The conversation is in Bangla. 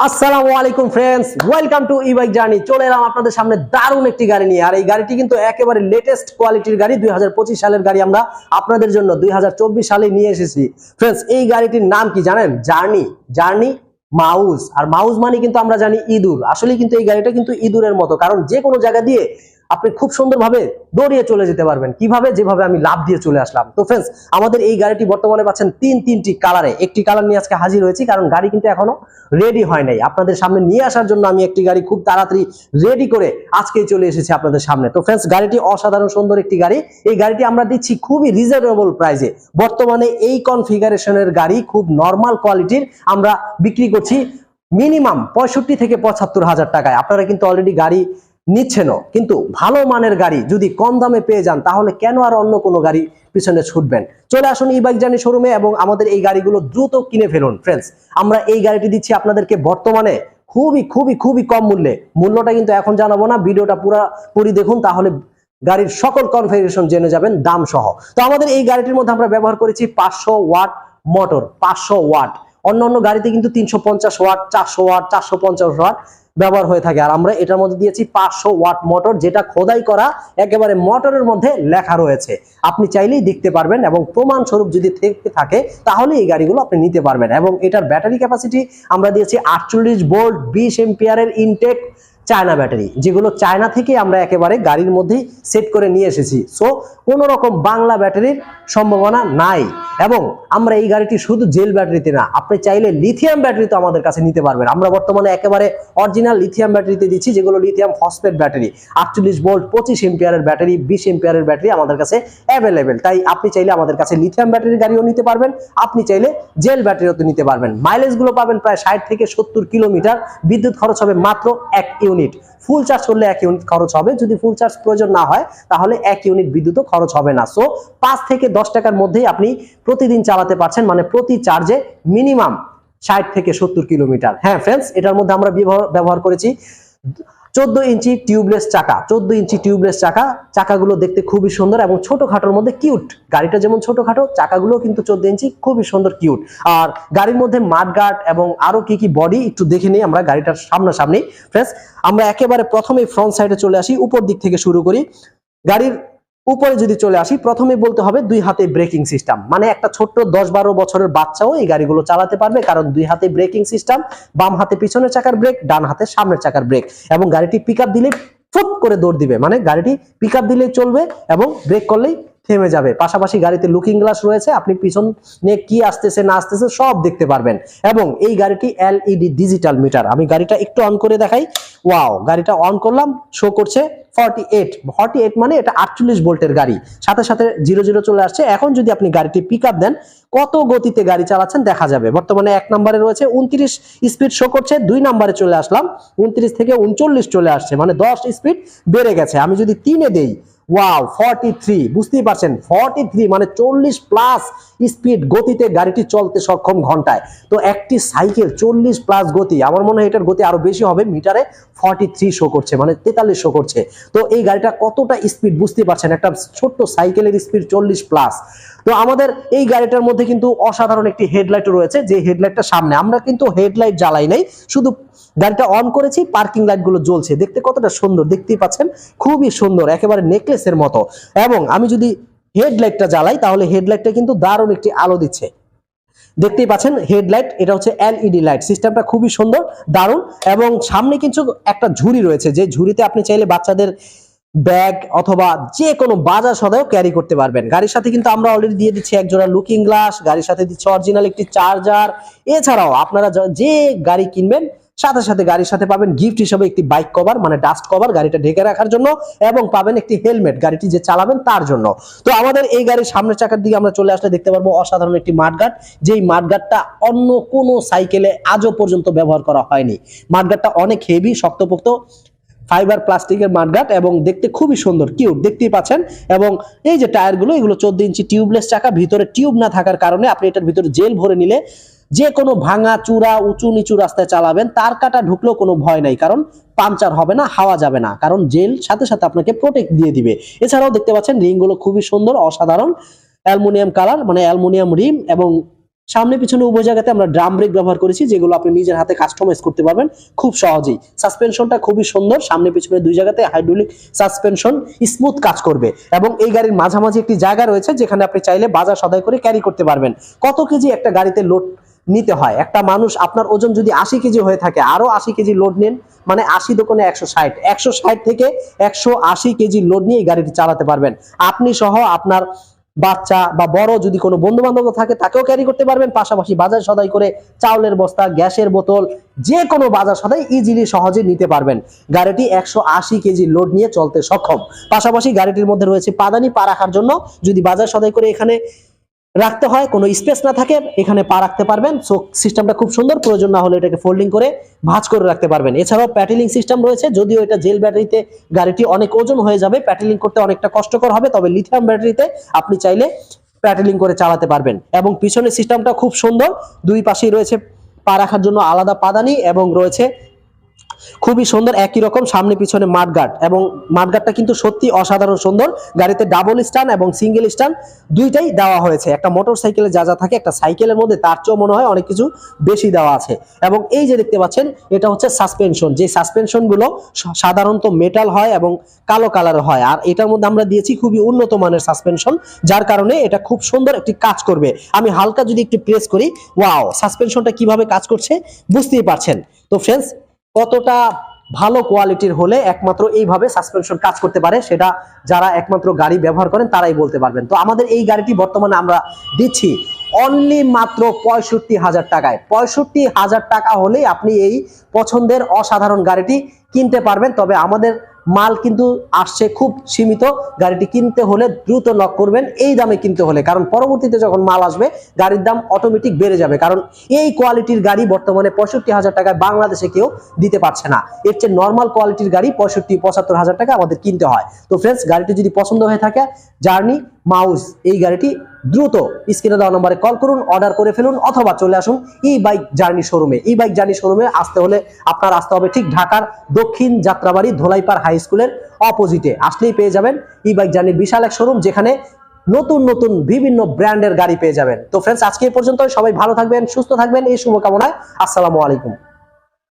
আসসালামু আলাইকুম friends welcome to E bike journey চলে এলাম আপনাদের সামনে দারুণ একটি গাড়ি নিয়ে। আর এই গাড়িটি কিন্তু একেবারে লেটেস্ট কোয়ালিটির গাড়ি। দুই হাজার পঁচিশ সালের গাড়ি আমরা আপনাদের জন্য দুই হাজার চব্বিশ সালে নিয়ে এসেছি। ফ্রেন্ডস এই গাড়িটির নাম কি জানেন? জার্নি জার্নি মাউস আর মাউস মানে কিন্তু আমরা জানি ইঁদুর। আসলে কিন্তু এই গাড়িটা কিন্তু ইঁদুরের মতো। কারণ যে কোনো জায়গা দিয়ে আপনি খুব সুন্দরভাবে দৌড়িয়ে চলে যেতে পারবেন। কীভাবে? যেভাবে আমি লাভ দিয়ে চলে আসলাম। তো ফ্রেন্ডস আমাদের এই গাড়িটি বর্তমানে পাচ্ছেন তিন তিনটি কালারে একটি কালার নিয়ে আজকে হাজির হয়েছি, কারণ গাড়ি কিন্তু এখনও রেডি হয় নাই। আপনাদের সামনে নিয়ে আসার জন্য আমি একটি গাড়ি খুব তাড়াতাড়ি রেডি করে আজকেই চলে এসেছি আপনাদের সামনে। তো ফ্রেন্ডস গাড়িটি অসাধারণ সুন্দর একটি গাড়ি। এই গাড়িটি আমরা দিচ্ছি খুবই রিজনেবল প্রাইসে বর্তমানে এই কনফিগারেশনের গাড়ি খুব নর্মাল কোয়ালিটির আমরা বিক্রি করছি মিনিমাম পঁয়ষট্টি থেকে পঁচাত্তর হাজার টাকায়। আপনারা কিন্তু অলরেডি গাড়ি নিচ্ছেনও কিন্তু ভালো মানের গাড়ি যদি কম দামে পেয়ে যান, তাহলে কেন আর অন্য কোনো গাড়ি পিছনে ছুটবেন? চলে আসুন ই বাইক জার্নি শোরুমে এবং আমাদের এই গাড়িগুলো দ্রুত কিনে ফেলুন। ফ্রেন্ডস আমরা এই গাড়িটি দিচ্ছি আপনাদেরকে বর্তমানে খুবই খুবই খুবই কম মূল্যে। মূল্যটা কিন্তু এখন জানাব না, ভিডিওটা পুরো পুরি দেখুন, তাহলে গাড়ির সকল কনফিগারেশন জেনে যাবেন, দাম সহ। তো আমাদের এই গাড়িটির মধ্যে আমরা ব্যবহার করেছি পাঁচশো ওয়াট মোটর পাঁচশো ওয়াট। অন্য অন্য গাড়িতে কিন্তু তিনশো পঞ্চাশ ওয়াট, চারশো ওয়াট, চারশো পঞ্চাশ ওয়াট। ব্যবহার হয়ে থাকে। আর আমরা এটার মধ্যে দিয়েছি পাঁচশো ওয়াট মোটর, যেটা খোদাই করা একেবারে মোটরের মধ্যে লেখা রয়েছে। আপনি চাইলেই দেখতে পারবেন এবং প্রমাণস্বরূপ যদি থেকে থাকে তাহলে এই গাড়িগুলো আপনি নিতে পারবেন। এবং এটার ব্যাটারি ক্যাপাসিটি আমরা দিয়েছি আটচল্লিশ বোল্ট বিশ এম্পিয়ারের ইনটেক চায়না ব্যাটারি, যেগুলো চায়না থেকে আমরা একেবারে গাড়ির মধ্যেই সেট করে নিয়ে এসেছি। সো কোনো রকম বাংলা ব্যাটারির সম্ভাবনা নাই। এবং আমরা এই গাড়িটি শুধু জেল ব্যাটারিতে না, আপনি চাইলে লিথিয়াম ব্যাটারি তো আমাদের কাছে নিতে পারবেন। আমরা বর্তমানে একেবারে অরিজিনাল লিথিয়াম ব্যাটারিতে দিচ্ছি, যেগুলো লিথিয়াম ফসফেট ব্যাটারি। আটচল্লিশ ভোল্ট পঁচিশ এম্পিয়ারের ব্যাটারি, বিশ এম্পিয়ারের ব্যাটারি আমাদের কাছে অ্যাভেলেবেল তাই আপনি চাইলে আমাদের কাছে লিথিয়াম ব্যাটারির গাড়িও নিতে পারবেন, আপনি চাইলে জেল ব্যাটারিও তো নিতে পারবেন। মাইলেজগুলো পাবেন প্রায় ষাট থেকে সত্তর কিলোমিটার। বিদ্যুৎ খরচ হবে মাত্র এক ফুল চার্জ করলে এক ইউনিট খরচ হবে। যদি ফুল চার্জ প্রয়োজন না হয়, তাহলে এক ইউনিট বিদ্যুৎও খরচ হবে না। সো পাঁচ থেকে দশ টাকার মধ্যেই আপনি প্রতিদিন চালাতে পারছেন মানে প্রতি চার্জে মিনিমাম ষাট থেকে সত্তর কিলোমিটার। হ্যাঁ ফ্রেন্ডস এটার মধ্যে আমরা ব্যবহার করেছি। চোদ্দ ইঞ্চি টিউবলেস চাকা, চোদ্দ ইঞ্চি টিউবলেস চাকা, চাকাগুলো দেখতে খুবই সুন্দর এবং ছোটখাটোর মধ্যে কিউট গাড়িটা যেমন ছোটখাটো চাকাগুলো কিন্তু চোদ্দ ইঞ্চি, খুবই সুন্দর কিউট আর গাড়ির মধ্যে মাঠগার্ড এবং আরও কি কি বডি একটু দেখে নিই আমরা গাড়িটার সামনাসামনি। ফ্রেন্ডস আমরা একেবারে প্রথমেই ফ্রন্ট সাইডে চলে আসি, উপর দিক থেকে শুরু করি। গাড়ির উপরে যদি চলে আসি প্রথমে বলতে হবে দুই হাতে ব্রেকিং সিস্টেম মানে একটা ছোট্ট দশ বারো বছরের বাচ্চাও এই গাড়িগুলো চালাতে পারবে, কারণ দুই হাতে ব্রেকিং সিস্টেম বাম হাতে পিছনের চাকার ব্রেক ডান হাতে সামনের চাকার ব্রেক এবং গাড়িটি পিক দিলে ফুট করে দৌড় দিবে। মানে গাড়িটি পিক দিলেই চলবে এবং ব্রেক করলেই থেমে যাবে। পাশাপাশি গাড়িতে লুকিং গ্লাস রয়েছে। আপনি পিছন কি আসতেছে, না আসতেছে, সব দেখতে পারবেন। এবং এই গাড়িটি এলইডি ডিজিটাল মিটার আমি গাড়িটা একটু অন করে দেখাই। ওয়াও গাড়িটা অন করলাম শো করছে ফর্টি এইট ফর্টি এইট মানে এটা আটচল্লিশ ভোল্টের গাড়ি। সাথে সাথে জিরো জিরো চলে আসছে। এখন যদি আপনি গাড়িটি পিক আপ দেন, কত গতিতে গাড়ি চালাচ্ছেন দেখা যাবে। বর্তমানে এক নম্বরে রয়েছে উনত্রিশ স্পিড শো করছে। দুই নম্বরে চলে আসলাম, উনত্রিশ থেকে উনচল্লিশ চলে আসছে। মানে দশ স্পিড বেড়ে গেছে। আমি যদি তিনে দেই ওয়াও ফর্টি থ্রি বুঝতেই পারছেন? ফর্টি থ্রি মানে চল্লিশ প্লাস স্পিড গতিতে গাড়িটি চলতে সক্ষম ঘন্টায়। তো একটি সাইকেল চল্লিশ প্লাস গতি, আমার মনে হয় এটার গতি আরও বেশি হবে মিটারে ফর্টি থ্রি শো করছে মানে তেতাল্লিশ শো করছে। তো এই গাড়িটা কতটা স্পিড বুঝতে পারছেন? একটা ছোট্ট সাইকেলের স্পিড চল্লিশ প্লাস তো আমাদের এই গাড়িটার মধ্যে কিন্তু অসাধারণ একটি হেডলাইট রয়েছে, যে হেডলাইটটা সামনে। আমরা কিন্তু হেডলাইট জ্বালাই নাই, শুধু গাড়িটা অন করেছি পার্কিং লাইটগুলো জ্বলছে। দেখতে কতটা সুন্দর, দেখতেই পাচ্ছেন? খুবই সুন্দর, একেবারে নেকলেসের মতো। এবং আমি যদি হেডলাইটটা জ্বালাই, তাহলে হেডলাইটটা কিন্তু দারুণ একটি আলো দিচ্ছে। দেখতেই পাচ্ছেন, হেডলাইট, এটা হচ্ছে এলইডি লাইট সিস্টেমটা খুবই সুন্দর, দারুণ। এবং সামনে কিন্তু একটা ঝুড়ি রয়েছে, যে ঝুড়িতে আপনি চাইলে বাচ্চাদের ব্যাগ অথবা যে কোনো বাজার সদাও ক্যারি করতে পারবেন। গাড়ির সাথে কিন্তু আমরা অলরেডি দিয়ে দিচ্ছি এক জোড়া লুকিং গ্লাস গাড়ির সাথে দিচ্ছি অরিজিনাল একটি চার্জার এছাড়াও আপনারা যে গাড়ি কিনবেন, সাথে সাথে গাড়ির সাথে পাবেন গিফট হিসেবে একটি বাইক কভার মানে ডাস্ট কভার গাড়িটা ঢেকে রাখার জন্য এবং পাবেন একটি হেলমেট গাড়িটি যে চালাবেন তার জন্য। তো আমাদের এই গাড়ির সামনের চাকার দিকে আমরা চলে আসলে দেখতে পারব অসাধারণ একটি মাঠগাট যেই মাঠগাটটা অন্য কোনো সাইকেলে আজও পর্যন্ত ব্যবহার করা হয়নি। মাঠগাটটা অনেক হেভি শক্তপোক্ত ফাইবার, প্লাস্টিকের মাঠগাট এবং দেখতে খুবই সুন্দর কিউট দেখতেই পাচ্ছেন। এবং এই যে টায়ারগুলো এগুলো চোদ্দ ইঞ্চি টিউবলেস চাকা, ভিতরে টিউব না থাকার কারণে আপনি এটার ভিতরে জেল ভরে নিলে যে কোনো ভাঙা চূড়া, উঁচু নিচু রাস্তায় চালাবেন, তার কাটা ঢুকলেও কোনো ভয় নাই, কারণ পাঞ্চার হবে না, হাওয়া যাবে না, কারণ জেল সাথে সাথে আপনাকে প্রোটেক্ট দিয়ে দিবে। এছাড়াও দেখতে পাচ্ছেন রিংগুলো খুবই সুন্দর, অসাধারণ, অ্যালুমিনিয়াম কালার মানে অ্যালুমিনিয়াম রিম এবং সামনে পিছনে উভয় জায়গাতে আমরা ড্রাম ব্রেক ব্যবহার করেছি, যেগুলো আপনি নিজের হাতে কাস্টমাইজ করতে পারবেন খুব সহজেই। সাসপেনশনটা খুবই সুন্দর, সামনে পিছনে দুই জায়গাতে হাইড্রোলিক সাসপেনশন স্মুথ কাজ করবে এবং এই গাড়ির মাঝামাঝি একটি জায়গা রয়েছে, যেখানে আপনি চাইলে বাজার সদাই করে ক্যারি করতে পারবেন। কত কেজি একটা গাড়িতে লোড নিতে হয়? একটা মানুষ আপনার ওজন যদি আশি কেজি হয়ে থাকে, আরও আশি কেজি লোড নেন মানে আশি দোকানে একশো ষাট। একশো ষাট থেকে একশো আশি কেজি লোড নিয়ে এই গাড়িটি চালাতে পারবেন। আপনি সহ আপনার বাচ্চা বা বড় যদি কোনো বন্ধু বান্ধব থাকে, তাকেও ক্যারি করতে পারবেন। পাশাপাশি বাজার সদাই করে চাউলের বস্তা, গ্যাসের বোতল, যে কোনো বাজার সদাই ইজিলি সহজে নিতে পারবেন। গাড়িটি একশো আশি কেজি লোড নিয়ে চলতে সক্ষম। পাশাপাশি গাড়িটির মধ্যে রয়েছে পাদানি পা রাখার জন্য। যদি বাজার সদাই করে এখানে রাখতে হয়, কোনো স্পেস না থাকে, এখানে পা রাখতে পারবেন। সো সিস্টেমটা খুব সুন্দর, প্রয়োজন না হলে এটাকে ফোল্ডিং করে ভাঁজ করে রাখতে পারবেন। এছাড়াও প্যাটেলিং সিস্টেম রয়েছে, যদিও এটা জেল ব্যাটারিতে গাড়িটি অনেক ওজন হয়ে যাবে প্যাটেলিং করতে অনেকটা কষ্টকর হবে, তবে লিথিয়াম ব্যাটারিতে আপনি চাইলে প্যাটেলিং করে চালাতে পারবেন। এবং পিছনের সিস্টেমটা খুব সুন্দর, দুই পাশেই রয়েছে পা রাখার জন্য আলাদা পাদানি এবং রয়েছে খুবই সুন্দর, একই রকম সামনে পিছনে মাঠগার্ড এবং মাঠগার্ডটা কিন্তু সত্যি অসাধারণ সুন্দর। গাড়িতে ডাবল স্ট্যান্ড এবং সিঙ্গেল স্ট্যান্ড দুইটাই দেওয়া হয়েছে। একটা মোটর সাইকেলে যা যা থাকে, একটা সাইকেলের মধ্যে তার চেয়েও মনে হয় অনেক কিছু বেশি দেওয়া আছে। এবং এই যে দেখতে পাচ্ছেন, এটা হচ্ছে সাসপেনশন যে সাসপেনশনগুলো সাধারণত মেটাল হয় এবং কালো কালার হয়। আর এটার মধ্যে আমরা দিয়েছি খুবই উন্নত মানের সাসপেনশন যার কারণে এটা খুব সুন্দর একটি কাজ করবে। আমি হালকা যদি একটু প্রেস করি ওয়াও সাসপেনশনটা কীভাবে কাজ করছে বুঝতেই পারছেন। তো ফ্রেন্ডস কতটা ভালো কোয়ালিটির হলে একমাত্র এইভাবে সাসপেনশন কাজ করতে পারে, সেটা যারা একমাত্র গাড়ি ব্যবহার করেন তারাই বলতে পারবেন। তো আমাদের এই গাড়িটি বর্তমানে আমরা দিচ্ছি অনলি মাত্র পঁয়ষট্টি হাজার টাকায়। পঁয়ষট্টি হাজার টাকা হলেই আপনি এই পছন্দের অসাধারণ গাড়িটি কিনতে পারবেন। তবে আমাদের মাল কিন্তু আসছে খুব সীমিত। গাড়িটি কিনতে হলে দ্রুত নক করবেন, এই দামে কিনতে হলে। কারণ পরবর্তীতে যখন মাল আসবে, গাড়ির দাম অটোমেটিক বেড়ে যাবে। কারণ এই কোয়ালিটির গাড়ি বর্তমানে পঁয়ষট্টি হাজার টাকায় বাংলাদেশে কেউ দিতে পারছে না। এর চেয়ে নর্মাল কোয়ালিটির গাড়ি পঁয়ষট্টি, পঁচাত্তর হাজার টাকা আমাদের কিনতে হয়। তো ফ্রেন্ডস গাড়িটি যদি পছন্দ হয়ে থাকে জার্নি মাউস এই গাড়িটি দ্রুত স্ক্রিনে দেওয়া নম্বরে কল করুন অর্ডার করে ফেলুন, অথবা চলে আসুন ই বাইক জার্নি শোরুমে ই বাইক জার্নি শোরুমে আসতে হলে আপনার আসতে হবে ঠিক ঢাকার দক্ষিণ যাত্রাবাড়ি ধোলাইপাড় হাই স্কুলের অপোজিটে আসলেই পেয়ে যাবেন ই বাইক জার্নির বিশাল এক শোরুম যেখানে নতুন নতুন বিভিন্ন ব্র্যান্ডের গাড়ি পেয়ে যাবেন। তো ফ্রেন্ডস আজকে এই পর্যন্ত সবাই ভালো থাকবেন, সুস্থ থাকবেন। এই শুভকামনায় আসসালামু আলাইকুম।